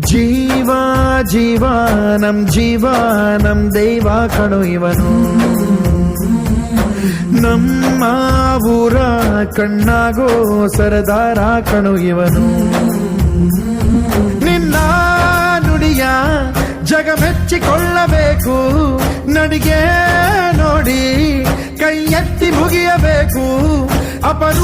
ಜೀವ ಜೀವಾನಂ ನಮ್ ಜೀವ ನಮ್ ದೈವ ಕಣು ಇವನು. ನಮ್ಮ ಊರ ಕಣ್ಣಾಗೋ ಸರದಾರ ಕಣು ಇವನು. ನಿನ್ನ ನುಡಿಯ ಜಗ ಮೆಚ್ಚಿಕೊಳ್ಳಬೇಕು ನಡಿಗೆ ನೋಡಿ ಕೈ ಎತ್ತಿ ಮುಗಿಯಬೇಕು ಅಪರೂಪದ